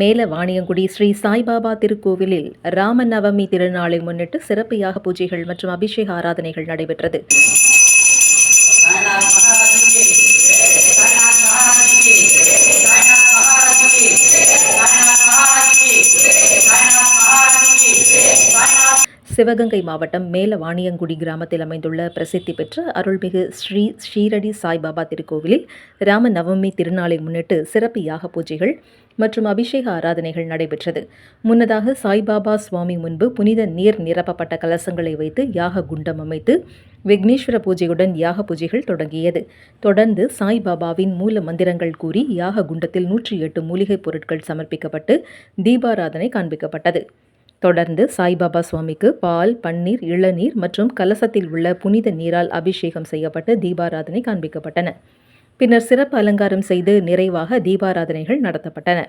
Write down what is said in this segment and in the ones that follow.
மேல வாணியங்குடி ஸ்ரீ சாய்பாபா திருக்கோவிலில் ராமநவமி திருநாளை முன்னிட்டு சிறப்பு யாக பூஜைகள் மற்றும் அபிஷேக ஆராதனைகள் நடைபெற்றது. சிவகங்கை மாவட்டம் மேல வாணியங்குடி கிராமத்தில் அமைந்துள்ள பிரசித்தி பெற்ற அருள்மிகு ஸ்ரீ ஷீரடி சாய்பாபா திருக்கோவிலில் ராம நவமி திருநாளை முன்னிட்டு சிறப்பு யாக பூஜைகள் மற்றும் அபிஷேக ஆராதனைகள் நடைபெற்றது. முன்னதாக சாய்பாபா சுவாமி முன்பு புனித நீர் நிரப்பப்பட்ட கலசங்களை வைத்து யாக குண்டம் அமைத்து விக்னேஸ்வர பூஜையுடன் யாக பூஜைகள் தொடங்கியது. தொடர்ந்து சாய்பாபாவின் மூல மந்திரங்கள் கூறி யாக குண்டத்தில் நூற்றி எட்டு மூலிகைப் பொருட்கள் சமர்ப்பிக்கப்பட்டு தீபாராதனை காண்பிக்கப்பட்டது. தொடர்ந்து சாய்பாபா சுவாமிக்கு பால் பன்னீர் இளநீர் மற்றும் கலசத்தில் உள்ள புனித நீரால் அபிஷேகம் செய்யப்பட்டு தீபாராதனை காண்பிக்கப்பட்டன. பின்னர் சிறப்பு அலங்காரம் செய்து நிறைவாக தீபாராதனைகள் நடத்தப்பட்டன.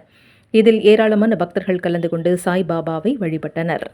இதில் ஏராளமான பக்தர்கள் கலந்து கொண்டு சாய்பாபாவை வழிபட்டனர்.